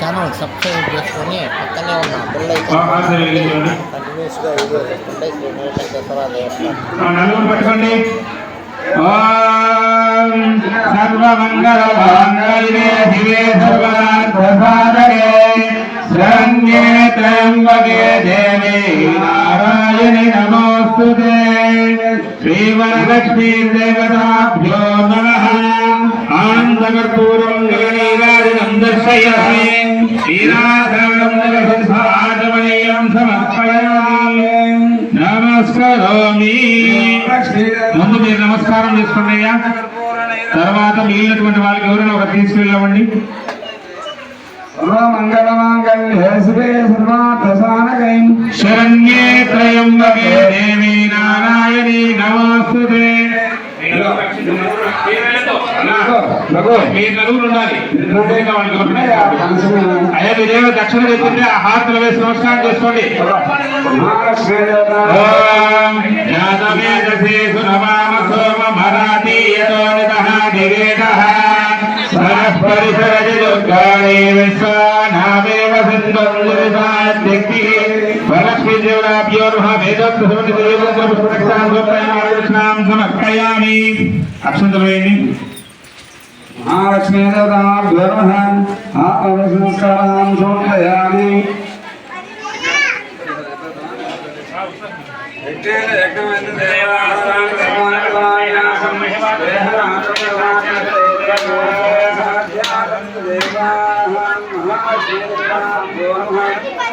Channel subscribe చేసుకొని పక్కనే ఉన్న బెల్. కంటిన్యూస్గా వీడియోస్ వస్తుంటాయి శ్రీ నీలకంఠేశ్వర దేవస్థానం పట్టుకోండి సర్వమంగళ మాంగళ్యే శివే సర్వార్థసాధకే శరణ్యే త్రయంబకే దేవి నారాయణి నమోస్తుతే. శ్రీవరలక్ష్మీ దేవతాభ్యో నమః. ఆనందకర్పూరం గగనీరాజనం దర్శయామి సమర్పయామి నమస్కరోమి. ముందు మీరు నమస్కారం చేసుకోండి అయ్యా. తర్వాత మిగిలినటువంటి వాళ్ళకి ఎవరైనా ఒక తీసుకెళ్ళమండి శివే శరణ్యే మీరు నలుగురు ఉండాలి. అయ్యా మీరేమో దక్షిణ తెచ్చింటే ఆ హారతులు వేసి నమస్కారం చేసుకోండి. ఓం యాదవేదసే సునమామ సోమ మరాఠీయతో దేవరాభ్యోర్మ వేదోక్త సమటి దేవేంద్ర పుష్పరక్షాం గోప్రయాణాం సమర్పయామి. అక్షంతలు వేయండి మహాలక్ష్మీ దేవతాభ్యో నమః ఆత్మసంస్కారాం సమర్పయామి